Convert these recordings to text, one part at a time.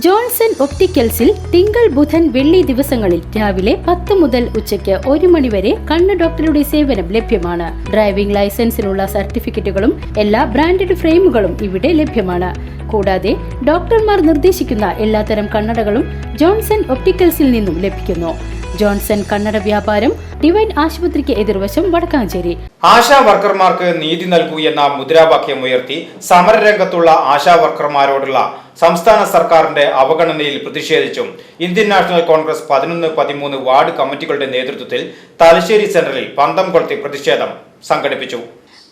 Johnson ഒപ്റ്റിക്കൽസിൽ തിങ്കൾ ബുധൻ വെള്ളി ദിവസങ്ങളിൽ രാവിലെ പത്ത് മുതൽ ഉച്ചയ്ക്ക് ഒരു മണിവരെ കണ്ണ് ഡോക്ടറുടെ സേവനം ലഭ്യമാണ്. ഡ്രൈവിംഗ് ലൈസൻസിനുള്ള സർട്ടിഫിക്കറ്റുകളും എല്ലാ ബ്രാൻഡഡ് ഫ്രെയിമുകളും ഇവിടെ ലഭ്യമാണ്. കൂടാതെ ഡോക്ടർമാർ നിർദ്ദേശിക്കുന്ന എല്ലാത്തരം കണ്ണടകളും ജോൺസൺ ഒപ്റ്റിക്കൽസിൽ നിന്നും ലഭിക്കുന്നു. ജോൺസൺ കണ്ണട വ്യാപാരം ഡിവൈൻ ആശുപത്രിക്ക് എതിർവശം വടക്കാഞ്ചേരി. ആശാ വർക്കർമാർക്ക് നീതി നൽകൂ എന്ന മുദ്രാവാക്യം ഉയർത്തി സമരരംഗത്തുള്ള ആശാ വർക്കർമാരോടുള്ള സംസ്ഥാന സർക്കാരിന്റെ അവഗണനയിൽ പ്രതിഷേധിച്ചും ഇന്ത്യൻ നാഷണൽ കോൺഗ്രസ് പതിനൊന്ന് പതിമൂന്ന് വാർഡ് കമ്മിറ്റികളുടെ നേതൃത്വത്തിൽ തലശ്ശേരി സെന്ററിൽ പന്തം കൊളുത്തി പ്രതിഷേധം സംഘടിപ്പിച്ചു.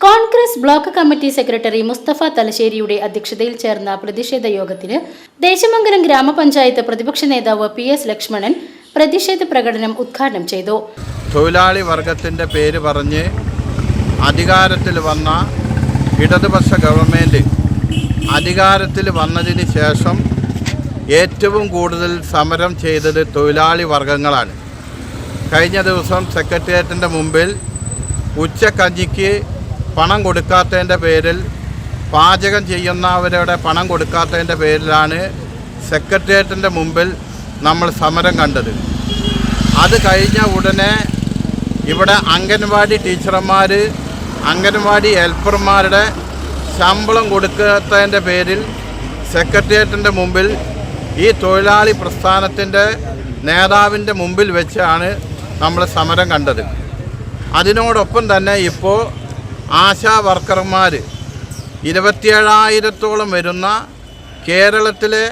Congress block committee secretary Mustafa തലശ്ശേരിയുടെ അധ്യക്ഷതയിൽ ചേർന്ന പ്രതിഷേധ യോഗത്തിന് ദേശമംഗലം ഗ്രാമപഞ്ചായത്ത് പ്രതിപക്ഷ നേതാവ് പി എസ് ലക്ഷ്മണൻ പ്രതിഷേധ പ്രകടനം ഉദ്ഘാടനം ചെയ്തു. തൊഴിലാളി വർഗത്തിന്റെ പേര് പറഞ്ഞ് അധികാരത്തിൽ വന്ന ഇടതുപക്ഷ ഗവൺമെന്റ് അധികാരത്തിൽ വന്നതിന് ശേഷം ഏറ്റവും കൂടുതൽ സമരം ചെയ്തത് തൊഴിലാളി വർഗങ്ങളാണ്. കഴിഞ്ഞ ദിവസം സെക്രട്ടേറിയറ്റിന്റെ മുമ്പിൽ ഉച്ചക്കഞ്ഞിക്ക് പണം കൊടുക്കാത്തതിന്റെ പേരിൽ പാചകം ചെയ്യുന്നവരുടെ പണം കൊടുക്കാത്തതിന്റെ പേരിലാണ് സെക്രട്ടേറിയറ്റിന്റെ മുമ്പിൽ നമ്മൾ സമരം കണ്ടത്. അത് കഴിഞ്ഞ ഉടനെ ഇവിടെ അംഗൻവാടി ടീച്ചർമാർ അംഗൻവാടി ഹെൽപ്പർമാരുടെ ശമ്പളം കൊടുക്കാത്തതിന്റെ പേരിൽ സെക്രട്ടേറിയറ്റിന്റെ മുമ്പിൽ ഈ തൊഴിലാളി പ്രസ്ഥാനത്തിന്റെ നേതാവിന്റെ മുമ്പിൽ വെച്ചാണ് നമ്മൾ സമരം കണ്ടത്. അതിനോടൊപ്പം തന്നെ ഇപ്പോൾ ആശാ വർക്കർമാർ ഇരുപത്തിയേഴായിരത്തോളം വരുന്ന കേരളത്തിലെ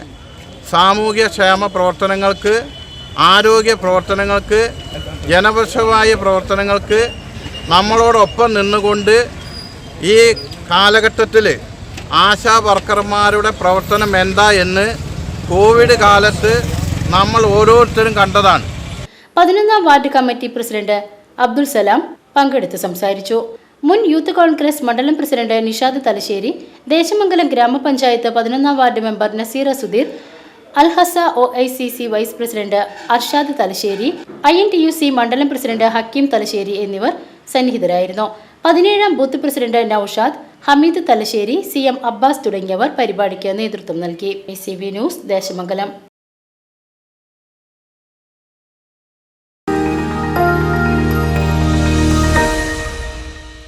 സാമൂഹ്യക്ഷേമ പ്രവർത്തനങ്ങൾക്ക് ആരോഗ്യ പ്രവർത്തനങ്ങൾക്ക് ജനപക്ഷമായ പ്രവർത്തനങ്ങൾക്ക് നമ്മളോടൊപ്പം നിന്നുകൊണ്ട് ഈ കാലഘട്ടത്തിൽ ആശാ വർക്കർമാരുടെ പ്രവർത്തനം എന്താ എന്ന് കോവിഡ് കാലത്ത് നമ്മൾ ഓരോരുത്തരും കണ്ടതാണ്. പതിനൊന്നാം ward committee president Abdul Salam പങ്കെടുത്ത് സംസാരിച്ചു. മുൻ യൂത്ത് കോൺഗ്രസ് മണ്ഡലം പ്രസിഡന്റ് നിഷാദ് തലശ്ശേരി ദേശമംഗലം ഗ്രാമപഞ്ചായത്ത് പതിനൊന്നാം ward member Naseera Sudheer Alhasa O I C C vice president Arshad Thalassery I N T U C മണ്ഡലം പ്രസിഡന്റ് ഹക്കീം തലശ്ശേരി എന്നിവർ സന്നിഹിതരായിരുന്നു. പതിനേഴാം booth president Noushad Hameed Thalassery C M Abbas തുടങ്ങിയവർ പരിപാടിക്ക് നേതൃത്വം നൽകി. C B news Desamangalam.